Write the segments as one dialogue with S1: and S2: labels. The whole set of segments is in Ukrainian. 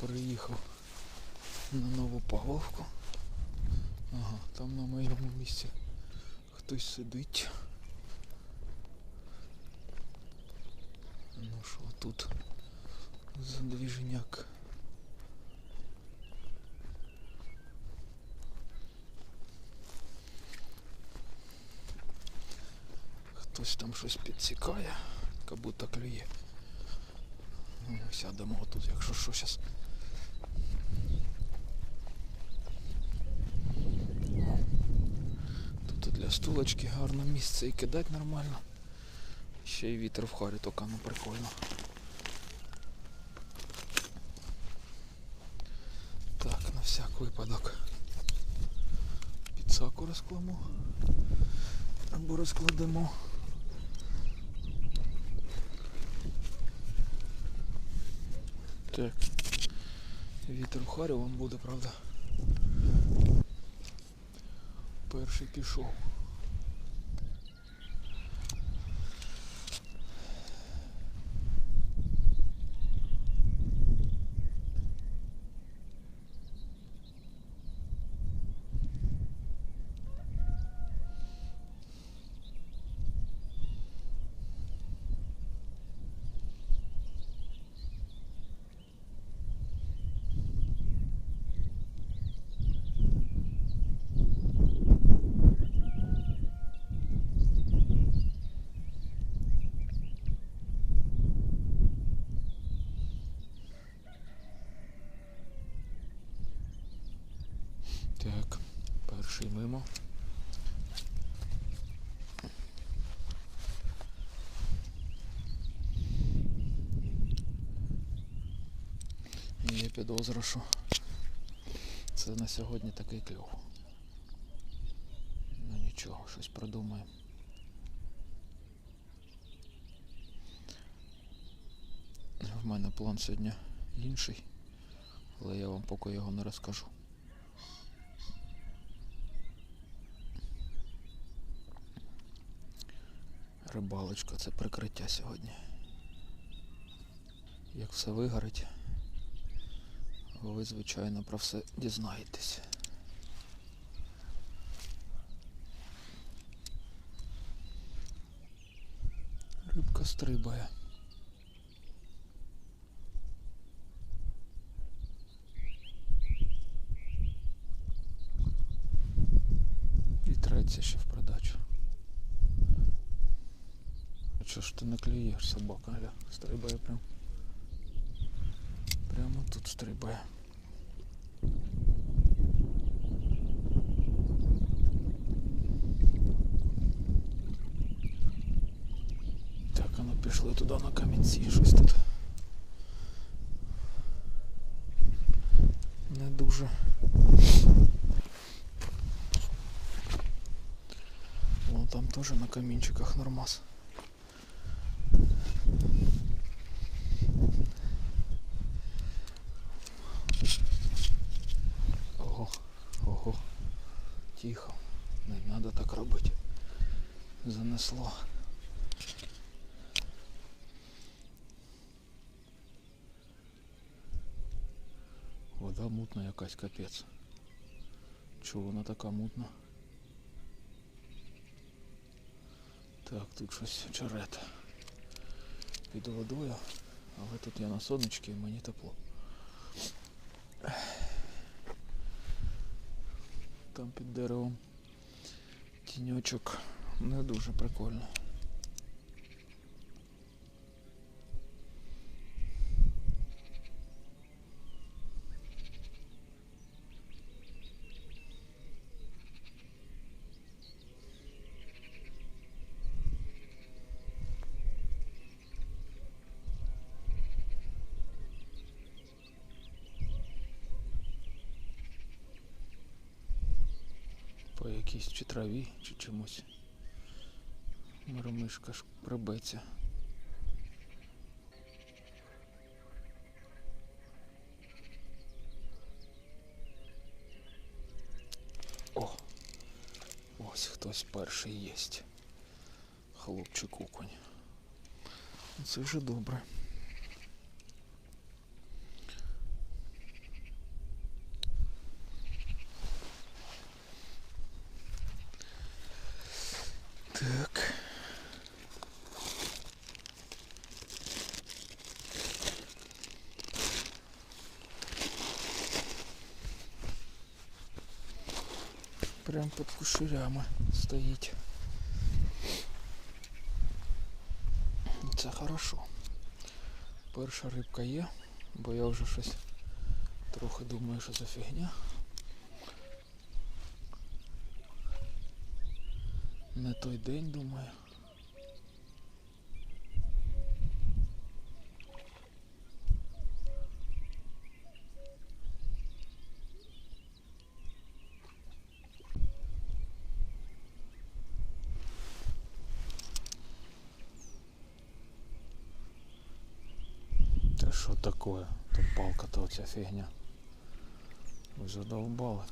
S1: Приїхав на нову Павловку. Ага, там на моєму місці хтось сидить. Ну що тут за двіжняк? Хтось там щось підсікає, як будто клює. Ну, Сядемо отут, якщо що зараз. Тут для стулочки гарне місце і кидати нормально. Ще й вітер в харі, тільки ну прикольно. Так, на всяк випадок. Підсаку розкладемо. Або розкладемо. Так. Вітер в харі вам буде, правда? Перший пішов. Так, перший мимо. Є підозра, що це на сьогодні такий кльов. Ну нічого, щось придумаємо. В мене план сьогодні інший, але я вам поки його не розкажу. Рибалочка це прикриття сьогодні. Як все вигорить, ви, звичайно, про все дізнаєтесь. Рибка стрибає. І треться ще в придачу. А чого ж ти не клюєш, собака, гля? Стрибає прям. Прямо тут стрибає. Так, а ну пішли туди на камінці, щось тут. Не дуже. Вон там теж на камінчиках нормас. Тихо. Не треба так робити. Занесло. Вода мутна якась капець. Чого вона така мутна? Так, тут щось черет під водою, але тут я на сонечці і мені тепло. Там під деревом тіньочок не дуже прикольно. По якійсь чи траві, чи чомусь. Миромишка ж прибеться. О! Ось хтось перший єсть. Хлопчик окунь. Це вже добре. Так. Прям під кушерями стоїть. Це хорошо. Перша рибка є, бо я вже щось трохи думаю, що за фігня. Не той день думаю. Та що таке? То палка, то оця фігня. Ви задовбали.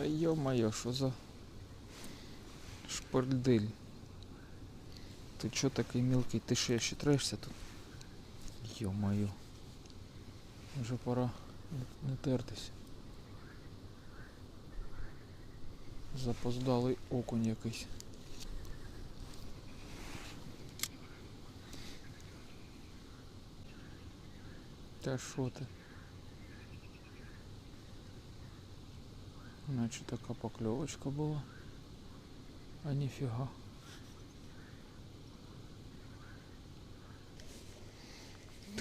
S1: Та йо-моє, що за шпардиль? Ти чо такий мілкий? Ти ще ще трешся тут? Йо-моє. Вже пора не тертись. Запоздалий окунь якийсь. Та що ти? Наче така покльовочка була. А ніфіга.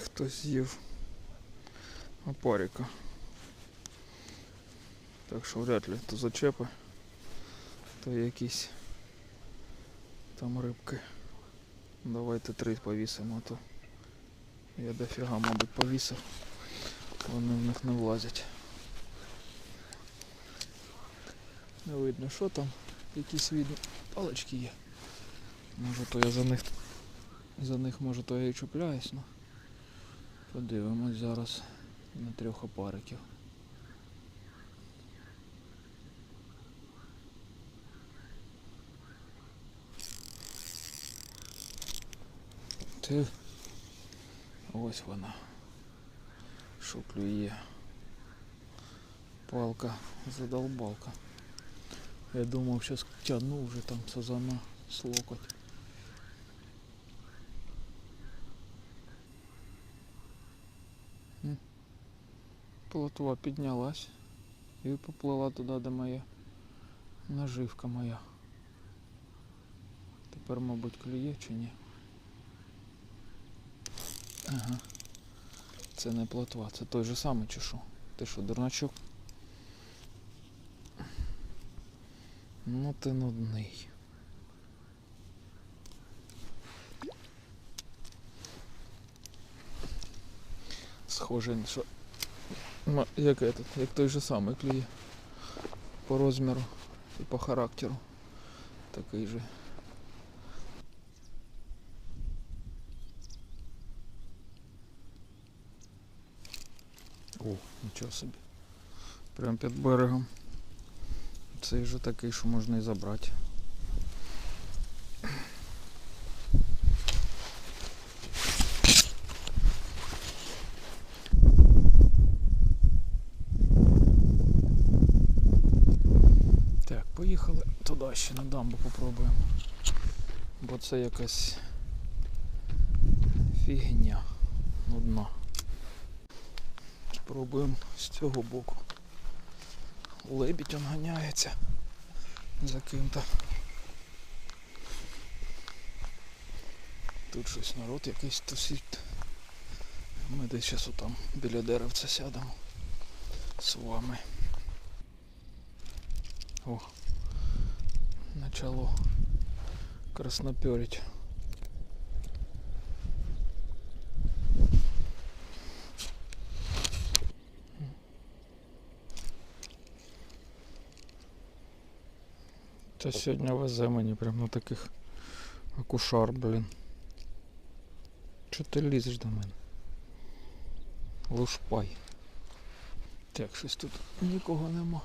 S1: Хтось з'їв опарика. Так що вряд ли то зачепи, то якісь там рибки. Давайте три повісимо, а то я дофіга, мабуть, повісив. Вони в них не влазять. Не видно, що там. Якісь видно палички є. Може то я за них за них може то я і чіпляюсь, ну. Подивимось зараз на трьох опариків. Ти ось вона. Що клює. Палка задолбалка. Я думав, сейчас тяну вже там сазана з локоть. Плотва піднялась і поплила туди, де моя наживка моя. Тепер, мабуть, клює чи ні. Ага. Це не плотва, це той же самий чи що? Ти що, дурначок? Ну ти нудний. Схоже, що як, этот, як той же самий клює. По розміру і по характеру. Такий же. О, нічого собі. Прям під берегом. Цей же такий, що можна і забрати. Так, поїхали туди ще на дамбу попробуємо. Бо це якась фігня нудна. Спробуємо з цього боку. Лебідь он ганяється за ким-то. Тут щось народ якийсь тусить. Ми десь зараз там біля деревця сядемо з вами. О, начало красноперить. Та сьогодні везе мені прям на таких Акушар, блін. Чого ти лізеш до мене? Лушпай. Так, щось тут нікого нема.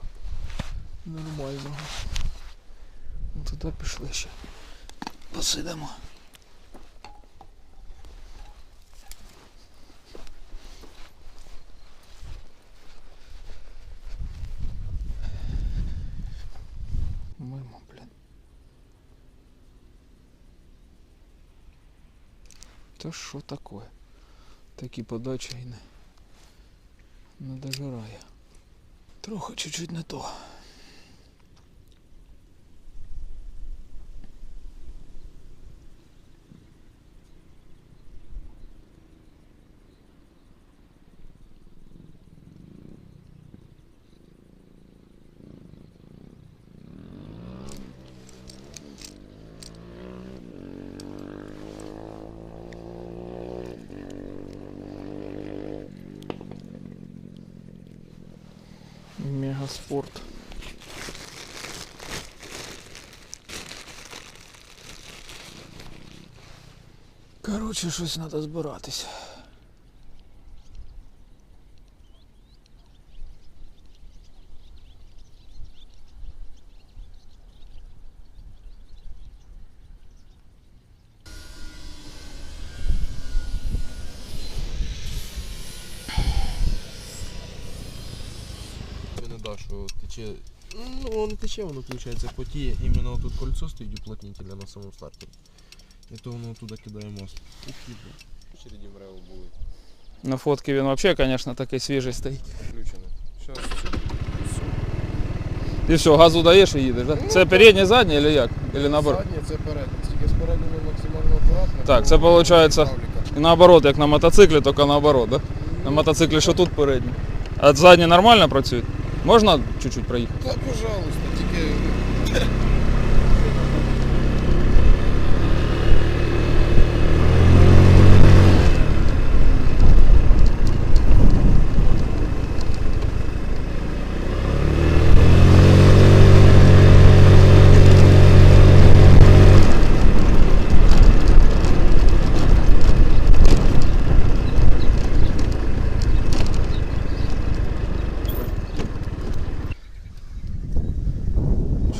S1: Нормального. Ну туди пішли ще. Посидимо. Мимо, блін. Та що таке? Такі подачі і не, не дожирає. Трохи чуть-чуть не то. Мегаспорт. Коротше, щось треба збиратись.
S2: Що тече. Ну, воно не тече, воно виходить потіє. Іменно тут кольцо стоїть уплотнителя на самому старті. І то воно туди кидає мост. Очереді мрео були.
S1: На фотці він взагалі, звісно, такий свіжий стоїть.
S2: Включено. Зараз.
S1: І все, газу даєш і їдеш, так? Да? Це переднє, заднє, чи як? Или наоборот?
S2: Заднє це переднє. Тільки спереду ми максимально акуратно.
S1: Так, це виходить- наоборот, як на мотоциклі, тільки наоборот, да? На мотоциклі що тут переднє. А задні нормально працюють? Можна чуть-чуть проїхати?
S2: Та, пожалуйста, тільки.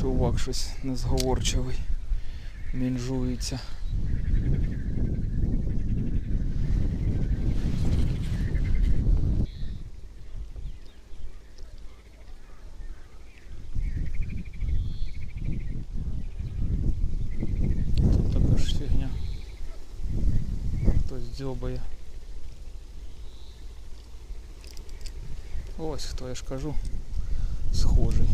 S1: Чувак щось незговорчивий. Мінжується. Тут така ж фігня. Хтось дзьобає. Ось хто я ж кажу. Схожий.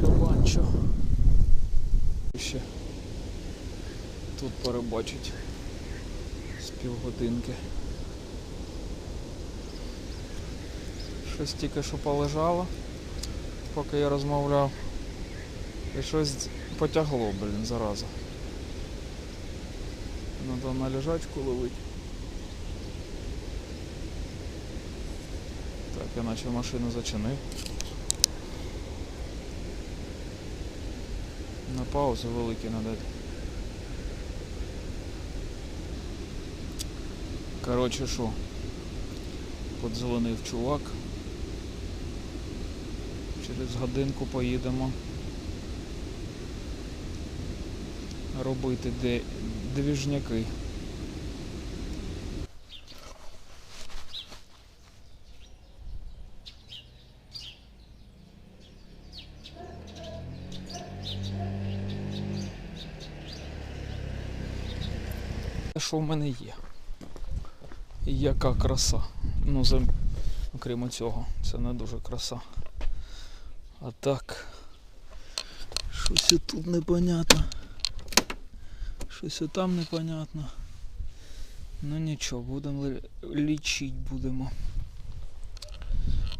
S1: Кабанчо. Ще тут перебачить з півгодинки. Щось тільки що полежало, поки я розмовляв. І щось потягло, блін, зараза. Надо на лежачку ловить. Так, я наче машину зачинив. На паузу великі надати. Коротше що, подзвонив чувак. Через годинку поїдемо робити де двіжняки. Що в мене є. Яка краса. Ну, за... окрім цього, це не дуже краса. А так. Щось тут непонятно. Щось там непонятно. Ну нічого, будемо лі- лічить будемо.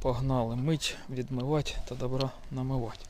S1: Погнали мить, відмивати та добра намивати.